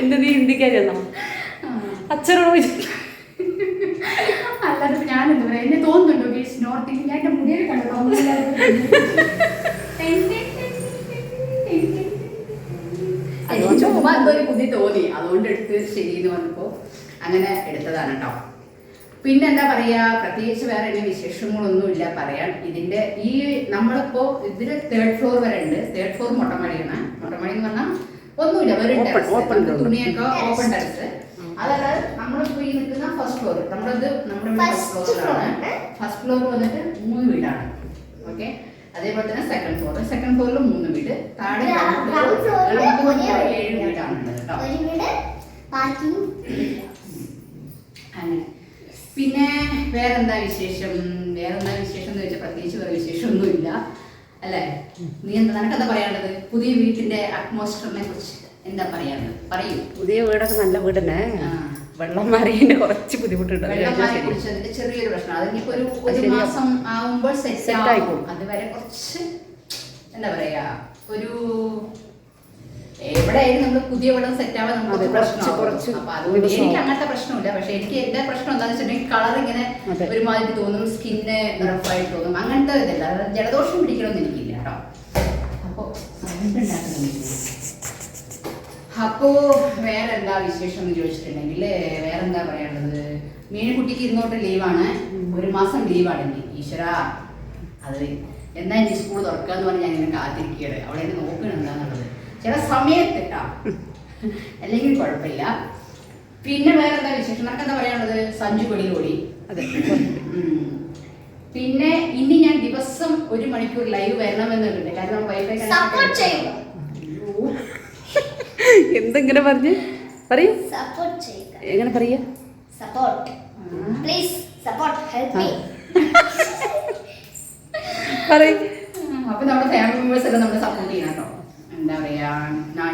A: എന്താ നീ ഹിന്ദിക്കാരിയാണോ അച്ഛനോട് പോയി.
C: ഞാൻ എന്താ പറയാ എന്നെ തോന്നുന്നുണ്ടോ ഗേസ് നോർത്ത് ഞാൻ എന്റെ മുടിയിൽ കണ്ടോ?
D: അതുകൊണ്ട് ചുമ്മാ എന്തോ ഒരു ബുദ്ധി തോന്നി. അതുകൊണ്ട് എടുത്ത് ശരി എന്ന് അങ്ങനെ എടുത്തതാണ് കേട്ടോ പിന്നെ എന്താ പറയാ പ്രത്യേകിച്ച് വേറെ എന്നെ വിശേഷങ്ങളൊന്നും ഇല്ല പറയാൻ. ഇതിന്റെ ഈ നമ്മളിപ്പോ ഇതിന് തേർഡ് ഫ്ലോർ വരെ ഉണ്ട്. തേർഡ് ഫ്ലോർ മൊട്ടമടിയാണ് മൊട്ടമടി എന്ന് പറഞ്ഞാൽ ഒന്നുമില്ല വെറും തുണിയൊക്കെ ഓപ്പൺ ടെറസ് അതല്ലാതെ നമ്മളിപ്പോ ഈ ഫ്ലോർ നമ്മളത് നമ്മുടെ ഫസ്റ്റ് ഫ്ലോറിലാണ് ഫസ്റ്റ് ഫ്ലോർ വന്നിട്ട് മൂന്ന് വീടാണ്. ഓക്കെ അതേപോലെ തന്നെ സെക്കൻഡ് ഫ്ലോർ സെക്കൻഡ് ഫ്ലോറിൽ മൂന്ന് വീട്. താഴെ ഏഴ്
B: വീടാണ്.
D: വീടാണുള്ളത്
B: വീട് പാർക്കിംഗ്
D: അങ്ങനെ. പിന്നെ വേറെന്താ വിശേഷം? വേറെന്താ വിശേഷം എന്ന് വെച്ചാൽ പ്രത്യേകിച്ച് വേറെ വിശേഷമൊന്നുമില്ല. അല്ലേ? നീ എന്താ നിനക്കെന്താ പറയാനുള്ളത്? പുതിയ വീട്ടിന്റെ അറ്റ്മോസ്ഫിയറിനെ കുറിച്ച് എന്താ പറയാനുള്ളത്? പറയൂ.
A: പുതിയ വീടൊക്കെ നല്ല വീടന്നെ
D: ആ.
A: വെള്ളം മാറിയതിന്റെ കുറച്ച് ബുദ്ധിമുട്ടുണ്ട്.
D: ചെറിയൊരു പ്രശ്നം അതിനിപ്പോ ഒരു ഒരു മാസം ആവുമ്പോൾ സെറ്റ്
A: ആയിക്കോളും.
D: അതുവരെ കുറച്ച് എന്താ പറയാ ഒരു എവിടെയായാലും നമ്മൾ പുതിയ വെള്ളം സെറ്റ് ആവാൻ നമുക്ക് കുറച്ച് അപ്പൊ അതുകൊണ്ട് എനിക്ക് അങ്ങനത്തെ പ്രശ്നമില്ല. പക്ഷെ എനിക്ക് എന്റെ പ്രശ്നം എന്താണെന്ന് വെച്ചിട്ടുണ്ടെങ്കിൽ കളർ ഇങ്ങനെ. ഒരുമാതിരി തോന്നും സ്കിന്ന് റഫായിട്ട് തോന്നും. അങ്ങനത്തെ ഇതല്ല ജലദോഷം പിടിക്കണമെന്ന് എനിക്കില്ല കേട്ടോ. അപ്പൊ വേറെ എന്താ വേറെന്താ വിശേഷം എന്ന് ചോദിച്ചിട്ടുണ്ടെങ്കിൽ വേറെ എന്താ പറയാനുള്ളത്? മീനുകുട്ടിക്ക് ഇന്നോട്ട് ലീവാണ്. ഒരു മാസം ലീവാണ് എനിക്ക് ഈശ്വര അത് എന്നാ എനിക്ക് സ്കൂൾ തുറക്കാന്ന് പറഞ്ഞ് ഞാൻ ഇങ്ങനെ കാത്തിരിക്കുകയാണ് അവളെ എന്നെ നോക്കണെന്താന്നുള്ളത് ചില സമയത്ത് കേട്ടോ അല്ലെങ്കിൽ കുഴപ്പമില്ല. പിന്നെ വേറെ എന്താ വിശേഷം? നമുക്ക് എന്താ പറയാനുള്ളത്? സഞ്ജു വെളിയിൽ ഓടി.
A: അതെ.
D: പിന്നെ ഇനി ഞാൻ ദിവസം ഒരു മണിക്കൂർ ലൈവ് വരണമെന്നുണ്ട്. കാരണം വൈഫൈ
B: സപ്പോർട്ട് ചെയ്യുക.
A: എന്തെങ്ങനെ പറഞ്ഞ്? പറയൂ.
B: സപ്പോർട്ട് ചെയ്യുക
A: എങ്ങനെ പറയുക
B: support please support help me
A: പറയ്.
D: അപ്പൊ നമ്മുടെ ഫാമിലി മെമ്പേഴ്സ് ഒക്കെ നമ്മളെ സപ്പോർട്ട് ചെയ്യണം കേട്ടോ. എന്താ പറയാ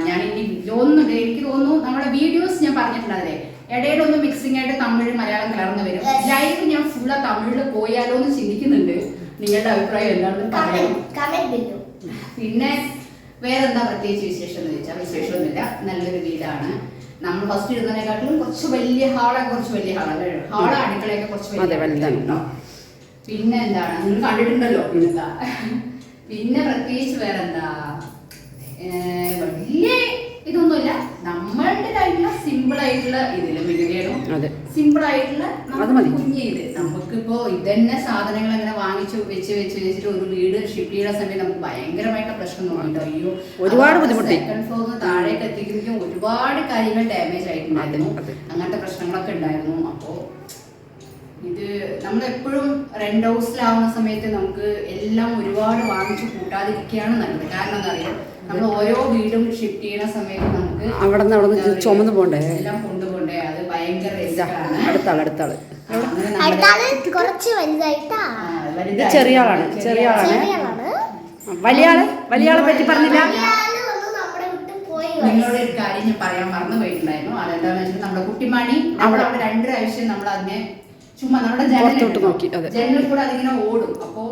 D: ഞാൻ ഇനി തോന്നുന്നുണ്ട് എനിക്ക് തോന്നുന്നു നമ്മുടെ വീഡിയോസ് ഞാൻ പറഞ്ഞിട്ടുണ്ടാവില്ലേ ഇടയിലൊന്ന് മിക്സിംഗ് ആയിട്ട് തമിഴ് മലയാളം കലർന്നു വരും. ലൈവ് ഞാൻ ഫുള്ള് തമിഴിൽ പോയാലോ എന്ന് ചിന്തിക്കുന്നുണ്ട്. നിങ്ങളുടെ അഭിപ്രായം എന്താണെന്ന്
B: പറയാം
D: പിന്നെ വേറെന്താ പ്രത്യേകിച്ച് വിശേഷം എന്ന് ചോദിച്ചാൽ വിശേഷമൊന്നുമില്ല. നല്ലൊരു വീടാണ് നമ്മൾ ഫസ്റ്റ് ഇരുന്നതിനെക്കാട്ടിലും കുറച്ച് വലിയ ഹാളൊക്കെ കുറച്ച് വലിയ ഹാളാണ് ഹാൾ അടുക്കളയൊക്കെ കുറച്ച്
A: വലുതാണ്.
D: കേട്ടോ പിന്നെ എന്താണ്? നിങ്ങൾ കണ്ടിട്ടുണ്ടല്ലോ എന്താ പിന്നെ പ്രത്യേകിച്ച് വേറെന്താ? വലിയ ഇതൊന്നുമില്ല. നമ്മളുടെ ടൈമിലെ സിമ്പിൾ ആയിട്ടുള്ള ഇതിലും മികവേണു
A: അതെ.
D: സിമ്പിൾ ആയിട്ടുള്ള കുഞ്ഞിത്. നമുക്കിപ്പോ ഇതന്നെ സാധനങ്ങൾ അങ്ങനെ വാങ്ങിച്ചു വെച്ച് വെച്ച് വെച്ചിട്ട് ഒരു വീട് ഷിഫ്റ്റ് ചെയ്യുന്ന സമയത്ത് നമുക്ക് ഭയങ്കരമായിട്ട് പ്രശ്നം തോന്നിട്ടോ അയ്യോ
A: ഒരുപാട് ബുദ്ധിമുട്ട്.
D: സെക്കൻഡ് ഫ്ലോർ താഴേക്ക് എത്തിക്കുമ്പോൾ ഒരുപാട് കാര്യങ്ങൾ ഡാമേജ് ആയിട്ടുണ്ടായിരുന്നു. അങ്ങനത്തെ പ്രശ്നങ്ങളൊക്കെ ഉണ്ടായിരുന്നു. അപ്പോ ഇത് നമ്മൾ എപ്പോഴും റെന്റ് ഹൗസിലാവുന്ന സമയത്ത് നമുക്ക് എല്ലാം ഒരുപാട് വാങ്ങിച്ചു കൂട്ടാതിരിക്കുകയാണ് നല്ലത്. കാരണം എന്താ അറിയാം? നമ്മൾ ഓരോ വീടും ഷിഫ്റ്റ് ചെയ്യുന്ന സമയത്ത് നമുക്ക്
A: അവിടെ നിന്ന് അവിടെ നിന്ന് ചുമന്ന് പോണ്ടേ?
D: എല്ലാം കൊണ്ടുപോണ്ടേ? അത് ഭയങ്കര
A: ഇതാ
D: നമ്മുടെ-
B: അടുത്താൾ. കുറച്ച് വലുതായിട്ടാ.
A: ഇത്
D: വലുതായി.
A: ചെറിയ ആളാണ് ചെറിയ ആളാണ്
B: ചെറിയ ആളാണ്
A: വലിയ ആൾ വലിയ ആളെ പറ്റി പറഞ്ഞില്ല
D: നിങ്ങളോട് ഒരു കാര്യം ഞാൻ പറയാൻ മറന്നു പോയിട്ടുണ്ടായിരുന്നു. അതെന്താന്ന് വെച്ചാൽ നമ്മുടെ കുട്ടിമാണി നമ്മൾ അവിടെ രണ്ട് പ്രാവശ്യം നമ്മൾ അതിനെ ചുമ്മാ നമ്മുടെ
A: അതെ.
D: ജനലിൽ കൂടെ അതിങ്ങനെ ഓടും. അപ്പോ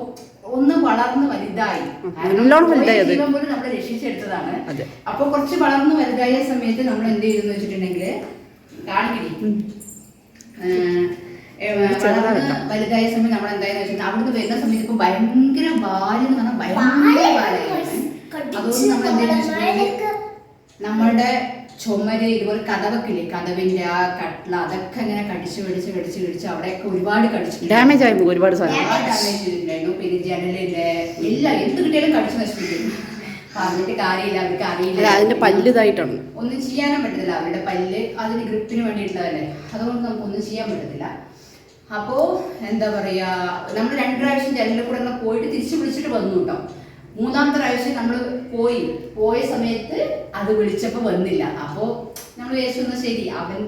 D: ഒന്ന് വളർന്ന് വലുതായി. ജീവൻ പോലും നമ്മളെ രക്ഷിച്ചെടുത്തതാണ്. അപ്പൊ കുറച്ച് വളർന്ന് വലുതായ സമയത്ത് നമ്മൾ എന്ത് ചെയ്തെന്ന് വെച്ചിട്ടുണ്ടെങ്കിൽ
A: ചെറുതാ
D: വളർന്ന്. വലുതായ സമയം നമ്മൾ എന്തായെന്ന് വെച്ചാൽ അവിടുന്ന് വരുന്ന സമയത്ത് ഇപ്പൊ ഭയങ്കര ബാലെന്ന് എന്ന് പറഞ്ഞാൽ ഭയങ്കര ബാലായിരുന്നു അതുകൊണ്ട് നമ്മൾ എന്താണെന്ന് വെച്ചിട്ടുണ്ടെങ്കിൽ നമ്മളുടെ ചുമര് ഇതുപോലെ കഥവൊക്കില്ലേ കഥവിന്റെ ആ കട്ട്ല അതൊക്കെ ഇങ്ങനെ കടിച്ച് കടിച്ച് കടിച്ച് കടിച്ച് അവിടെയൊക്കെ ഒരുപാട് കടിച്ചിട്ടുണ്ട്.
A: ഡാമേജ് ആയി പോകും ഒരുപാട്
D: ഡാമേജ് ചെയ്തിട്ടുണ്ടായിരുന്നു പിന്നെ ജനലിന്റെ എല്ലാം എന്ത് കിട്ടിയാലും കടിച്ചു നശിപ്പിക്കും. പറഞ്ഞിട്ട് കാര്യമില്ല അവർക്ക് അറിയില്ല.
A: അതിന്റെ പല്ലിതായിട്ടാണ്
D: ഒന്നും ചെയ്യാനും പറ്റത്തില്ല. അവരുടെ പല്ല് അതിന് ഗ്രിപ്പിന് വേണ്ടിയിട്ടുള്ളതല്ലേ? അതുകൊണ്ട് നമുക്ക് ഒന്നും ചെയ്യാൻ പറ്റത്തില്ല. അപ്പോ എന്താ പറയാ നമ്മൾ രണ്ട് പ്രാവശ്യം ജനലിൽ കൂടെ ഒന്ന് പോയിട്ട് തിരിച്ചു വിളിച്ചിട്ട് വന്നു കേട്ടോ. മൂന്നാമത്തെ പ്രാവശ്യം നമ്മൾ പോയി. പോയ സമയത്ത് അത് വിളിച്ചപ്പോ വന്നില്ല. അപ്പോ നമ്മൾ വിചാരിച്ചു ശരി അവൻ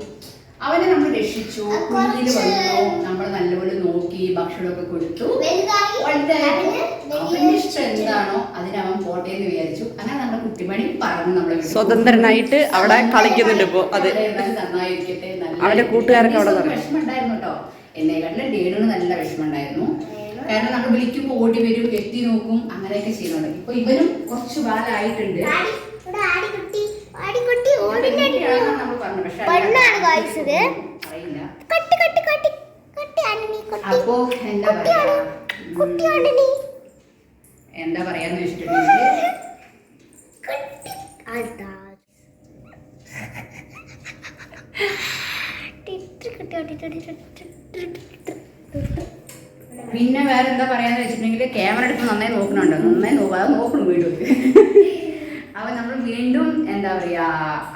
D: അവനെ നമ്മൾ രക്ഷിച്ചു
B: കുഞ്ഞിൽ
D: വന്നു. നമ്മൾ നല്ലപോലെ നോക്കി ഭക്ഷണമൊക്കെ കൊടുത്തു. അവന്റെ ഇഷ്ടം എന്താണോ അതിനവൻ അവൻ പോട്ടെ എന്ന് വിചാരിച്ചു. അങ്ങനെ നമ്മുടെ കുട്ടിമണി പറഞ്ഞു നമ്മളെ
A: സ്വതന്ത്രനായിട്ട് അവിടെ കളിക്കുന്നുണ്ട് ഇപ്പോ. അത്
D: നന്നായിരിക്കട്ടെ നല്ല
A: അവന്റെ കൂട്ടുകാരൊക്കെ അവിടെ.
D: വിഷമം ഉണ്ടായിരുന്നു കേട്ടോ. എന്നെക്കാട്ടിലും ഡേണിന് നല്ല വിഷമം ഉണ്ടായിരുന്നു കാരണം നമ്മൾ വിളിക്കുമ്പോൾ ഓടി വരും എത്തി നോക്കും അങ്ങനെയൊക്കെ ചെയ്യുന്നുണ്ട്. ഇപ്പൊ ഇവനും കുറച്ച് ബാലായിട്ടുണ്ട്
B: ഓടിന്റെ
D: പക്ഷെ
B: പെണ്ണാണ് guys ഇത്. കട്ടി കട്ടി കട്ടി കട്ടി
D: നീ
B: കുട്ടിയാണ്
D: എന്താ പറയാന്ന് വെച്ചിട്ടുണ്ടെങ്കിൽ. പിന്നെ വേറെ എന്താ പറയാന്ന് വെച്ചിട്ടുണ്ടെങ്കിൽ ക്യാമറ എടുത്ത് നന്നായി നോക്കണുണ്ടോ? നന്നായി നോക്കുക അത് നോക്കണം വീഡിയോ അവൻ നമ്മൾ വീണ്ടും എന്താ പറയാ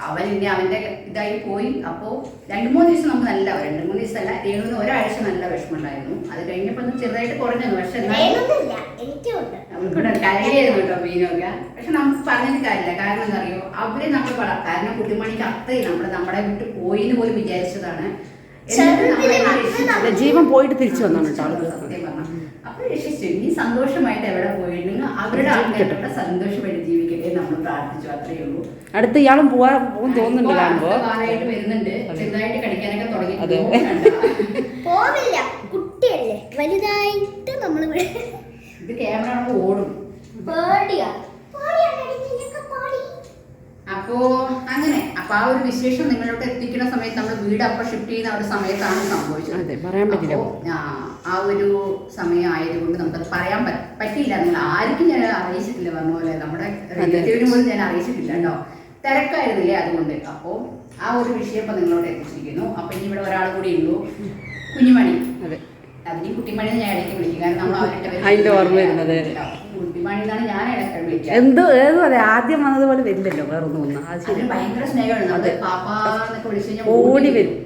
D: അവൻ ഇനി അവന്റെ ഇതായി പോയി. അപ്പോ രണ്ടു മൂന്ന് ദിവസം നമുക്ക് നല്ല രണ്ട് മൂന്ന് ദിവസം അല്ല രേണുവിന് ഒരാഴ്ച നല്ല വിഷമമുണ്ടായിരുന്നു. അത് കഴിഞ്ഞപ്പോ ചെറുതായിട്ട് കുറഞ്ഞു പക്ഷെ നമുക്കിവിടെ കരയായിരുന്നു കേട്ടോ മീനൊക്കെ പക്ഷെ നമുക്ക് പറഞ്ഞിട്ട് കാര്യമില്ല. കാരണം എന്താ അറിയോ അവരെ നമ്മൾ കാരണം കുട്ടിമണിക്ക് അത്രയും നമ്മൾ നമ്മുടെ വിട്ട് പോയി എന്ന് പോലും വിചാരിച്ചതാണ്.
A: ജീവൻ പോയിട്ട് തിരിച്ചു വന്നാണ് കേട്ടോ ആൾക്ക്
D: സത്യം പറഞ്ഞാ. അപ്പൊ രക്ഷിച്ചു. നീ സന്തോഷമായിട്ട് എവിടെ പോയിരുന്നു അവരുടെ ആൾക്കാരുടെ സന്തോഷമായിട്ട് ജീവിക്കട്ടെ എന്ന് നമ്മൾ പ്രാർത്ഥിച്ചു. അത്രയേ ഉള്ളൂ.
A: അടുത്ത് ഇയാളും പോവാ പോകും തോന്നുന്നുണ്ട് കാണുമ്പോ.
D: കാലമായിട്ട് വരുന്നുണ്ട്. ചെറുതായിട്ട് കടിക്കാനൊക്കെ തുടങ്ങി.
B: പോവില്ല കുട്ടിയല്ലേ. വലുതായിട്ട് നമ്മൾ
D: ഇത് ക്യാമറ ഓടും.
B: പേടിയാ.
D: അപ്പോ അങ്ങനെ. അപ്പൊ ആ ഒരു വിശേഷം നിങ്ങളോട് എത്തിക്കുന്ന സമയത്ത് നമ്മൾ വീട് അപ്പൊ ഷിഫ്റ്റ് ചെയ്യുന്ന ആ ഒരു സമയത്താണ് സംഭവിച്ചത്.
A: അതെ, പറയാൻ പറ്റില്ല.
D: ആ, ഒരു സമയം ആയതുകൊണ്ട് നമുക്കത് പറയാൻ പറ്റിയില്ല. നിങ്ങൾ ആർക്കും ഞാൻ അറിയിച്ചിട്ടില്ല പറഞ്ഞ പോലെ. നമ്മുടെ റിലേറ്റീവിനും പോലും ഞാൻ അറിയിച്ചിട്ടില്ല കേട്ടോ. തിരക്കായിരുന്നില്ലേ അതുകൊണ്ട്. അപ്പോൾ ആ ഒരു വിഷയം ഇപ്പൊ നിങ്ങളോട് എത്തിച്ചിരിക്കുന്നു. അപ്പൊ ഇനി ഇവിടെ ഒരാൾ കൂടി ഉള്ളൂ. കുഞ്ഞുമണി.
A: അതെ.
D: അതിന് കുട്ടിമണി ഞാൻ ഇടയ്ക്ക് വിളിക്കും. കാരണം നമ്മൾ അവരുടെ
A: ഓർമ്മ വരുന്നത്. എന്തോ ഏതോ അതെ ആദ്യം വന്നതുപോലെ വരില്ലല്ലോ വേറെ ഒന്നും. അത് ശരി. ഓടി വരും.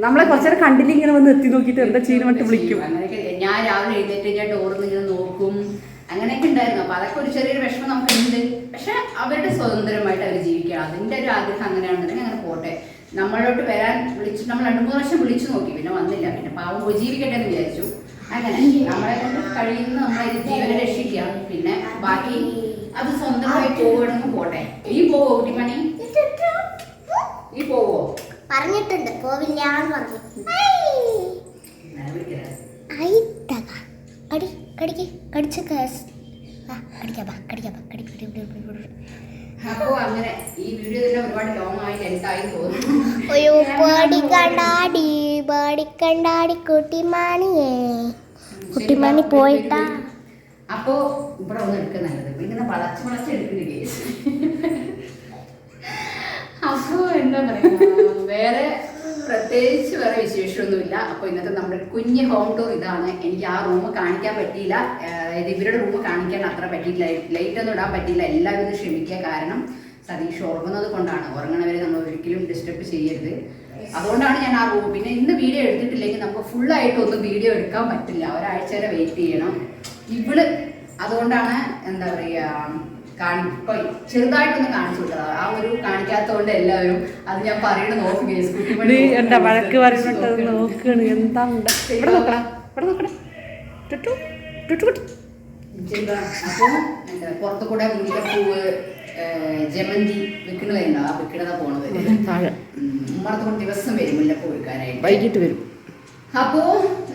A: നമ്മളെ കുറച്ചേരം കണ്ടില്ല ഇങ്ങനെ വന്ന് എത്തി നോക്കിട്ട് എന്താ ചെയ്യുന്ന പറഞ്ഞിട്ട് വിളിക്കും.
D: ഞാൻ രാവിലെ എഴുന്നേറ്റ് ഞാൻ ഡോറിൽ ഇങ്ങനെ നോക്കും. അങ്ങനെയൊക്കെ ഉണ്ടായിരുന്നു. അപ്പൊ അതൊക്കെ ഒരു ചെറിയൊരു വിഷമം നമുക്കുണ്ട്. പക്ഷെ അവരുടെ സ്വതന്ത്രമായിട്ട് അവർ ജീവിക്കണം. അതിന്റെ ഒരു ആഗ്രഹം അങ്ങനെയാണെന്നുണ്ടെങ്കിൽ അങ്ങനെ പോട്ടെ. നമ്മളോട്ട് വരാൻ വിളിച്ചു നമ്മൾ രണ്ടു മൂന്ന് വർഷം വിളിച്ചു നോക്കി. പിന്നെ വന്നില്ല. പിന്നെ പാവം ഉപജീവിക്കട്ടെ എന്ന് വിചാരിച്ചു. അങ്ങനെ നമ്മളെ കൊണ്ട് കഴിയുന്ന നമ്മളെ ജീവനെ രക്ഷിക്കുക. പിന്നെ ബാക്കി അത് സ്വന്തമായി പോവുകയാണെങ്കിൽ പോട്ടെ. ഈ പോവോ കുട്ടിമണി? ഈ പോവോ?
B: പറഞ്ഞിട്ടുണ്ട്. പോവില്ല എന്ന് പറഞ്ഞു അടി കടിക്ക് കടിച്ച് കേസ്. വാ കടിക്കാം വാ കടിക്കാം വാ കടി കടി കടി കടി കടി.
D: അപ്പോ അങ്ങനെ ഈ വീഡിയോ തന്നെ ഒരുപാട് ലോങ് ആയി ലെങ്ത് ആയി തോന്നുന്നു.
B: ഒരു പേടിക്കണ്ടാടി പേടിക്കണ്ടാടി കുട്ടിമാണിയേ. കുട്ടിമാണി പോയിട്ടാ
D: അപ്പോ ഇവിടെ ഒന്ന് എടുക്കുക നല്ലത്. ഇങ്ങനെ വളച്ച് വളച്ച് എടുക്കുന്ന കേസ് അപ്പോ എന്താ പറയുക വേറെ പ്രത്യേകിച്ച് വേറെ വിശേഷമൊന്നുമില്ല. അപ്പൊ ഇന്നത്തെ നമ്മുടെ കുഞ്ഞ് ഹോം ടൂർ ഇതാണ്. എനിക്ക് ആ റൂം കാണിക്കാൻ പറ്റിയില്ല. അതായത് ഇവരുടെ റൂം കാണിക്കാൻ അത്ര പറ്റിയില്ല. ലൈറ്റ് ഒന്നും ഇടാൻ പറ്റിയില്ല. എല്ലാവരും ക്ഷമിക്കുക കാരണം സതീഷ് ഉറങ്ങുന്നത് കൊണ്ടാണ്. ഉറങ്ങണവരെ നമ്മൾ ഒരിക്കലും ഡിസ്റ്റർബ് ചെയ്യരുത്. അതുകൊണ്ടാണ് ഞാൻ ആ റൂം പിന്നെ ഇന്ന് വീഡിയോ എടുത്തിട്ടില്ലെങ്കിൽ നമുക്ക് ഫുൾ ആയിട്ട് ഒന്നും വീഡിയോ എടുക്കാൻ പറ്റില്ല. ഒരാഴ്ച വരെ വെയിറ്റ് ചെയ്യണം. ഇവൾ അതുകൊണ്ടാണ് എന്താ പറയാ കാണി ഇപ്പൊ ചെറുതായിട്ടൊന്ന് കാണിച്ചു വിട്ടത് ആ ഒരു കാണിക്കാത്തതുകൊണ്ട് എല്ലാവരും അത് ഞാൻ പറയണ നോക്കുകയും
A: നീ എന്താ വഴക്ക് പറയുന്നത് നോക്കണ്. എന്താ ഇവിടെ നോക്കടാ ഇവിടെ കുട്ടി
D: അപ്പൊ എന്താ പുറത്തു കൂടെ മുല്ലപ്പൂവ് ജമന്തി വിൽക്കണതുണ്ടോ ആ വിൽക്കണതാ പോണത്.
A: താഴെ.
D: ഉമ്മറത്ത് കൊണ്ട് ദിവസം വരും മുല്ലപ്പൂ വിൽക്കാനായിട്ട്.
A: വൈകിട്ട് വരും.
D: അപ്പോ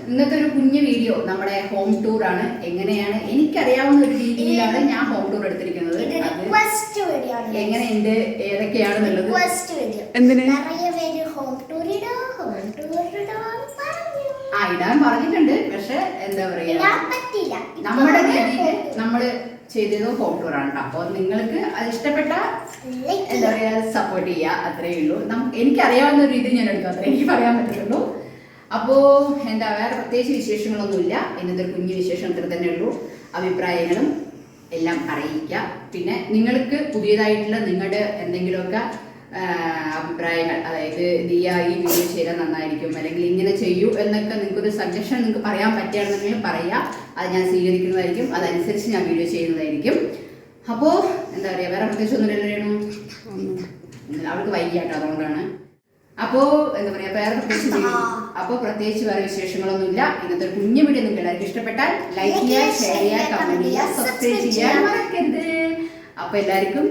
D: ഇന്നത്തെ ഒരു കുഞ്ഞു വീഡിയോ നമ്മുടെ ഹോം ടൂർ ആണ്. എങ്ങനെയാണ്? എനിക്കറിയാവുന്ന ഒരു രീതിയിലാണ് ഞാൻ ഹോം ടൂർ എടുത്തിരിക്കുന്നത്.
B: എങ്ങനെ
D: അത്
B: റിക്വസ്റ്റ് വീഡിയോ ആണ്.
D: എങ്ങനെയുണ്ട്? ഏതൊക്കെയാണെന്നുള്ളത്
B: റിക്വസ്റ്റ് വീഡിയോ
A: എന്തിന്?
B: നിറയെ പേര് ഹോം ടൂർ ഇടോ ഹോം ടൂർ ഇടോ
D: ആ ഇടാൻ പറഞ്ഞിട്ടുണ്ട്. പക്ഷെ എന്താ പറയാ?
B: പറ്റില്ല
D: നമ്മുടെ രീതിയിൽ
B: നമ്മൾ
D: നമ്മൾ ചെയ്തത് ഹോം ടൂർ ആണ് അപ്പോൾ നിങ്ങൾക്ക് അത് ഇഷ്ടപ്പെട്ട എന്താ പറയാ സപ്പോർട്ട് ചെയ്യുക അത്രേ ഉള്ളൂ. എനിക്ക് എനിക്കറിയാവുന്ന ഒരു രീതി ഞാൻ എടുക്കും. അത്രേ എനിക്ക് പറയാൻ പറ്റുള്ളൂ അപ്പോൾ എന്താ വേറെ പ്രത്യേകിച്ച് വിശേഷങ്ങളൊന്നുമില്ല. ഇന്നത്തെ ഒരു കുഞ്ഞു വിശേഷം ഇത്ര തന്നെ ഉള്ളൂ. അഭിപ്രായങ്ങളും എല്ലാം അറിയിക്കുക പിന്നെ നിങ്ങൾക്ക് പുതിയതായിട്ടുള്ള നിങ്ങളുടെ എന്തെങ്കിലുമൊക്കെ അഭിപ്രായങ്ങൾ അതായത് ദിയ ഈ വീഡിയോ ചെയ്താൽ നന്നായിരിക്കും അല്ലെങ്കിൽ ഇങ്ങനെ ചെയ്യൂ എന്നൊക്കെ നിങ്ങൾക്കൊരു സജഷൻ നിങ്ങൾക്ക് പറയാൻ പറ്റുകയാണെന്നുണ്ടെങ്കിൽ പറയാം. അത് ഞാൻ സ്വീകരിക്കുന്നതായിരിക്കും. അതനുസരിച്ച് ഞാൻ വീഡിയോ ചെയ്യുന്നതായിരിക്കും. അപ്പോൾ എന്താ പറയുക വേറെ പ്രത്യേകിച്ച് ഒന്നും രേണു? അവൾക്ക് വൈകിയാട്ടോ അതുകൊണ്ടാണ്. അപ്പോ എന്താ പറയാ വേറെ പ്രത്യേകിച്ച് അപ്പോൾ പ്രത്യേകിച്ച് വേറെ വിശേഷങ്ങളൊന്നുമില്ല. ഇന്നത്തെ ഒരു കുഞ്ഞു വീഡിയോ നിങ്ങൾക്ക് എല്ലാവർക്കും ഇഷ്ടപ്പെട്ടാൽ ലൈക്ക് ചെയ്യുക ഷെയർ ചെയ്യുക കമന്റ് ചെയ്യുക സബ്സ്ക്രൈബ് ചെയ്യാൻ മറക്കരുത്. അപ്പോൾ എല്ലാവർക്കും!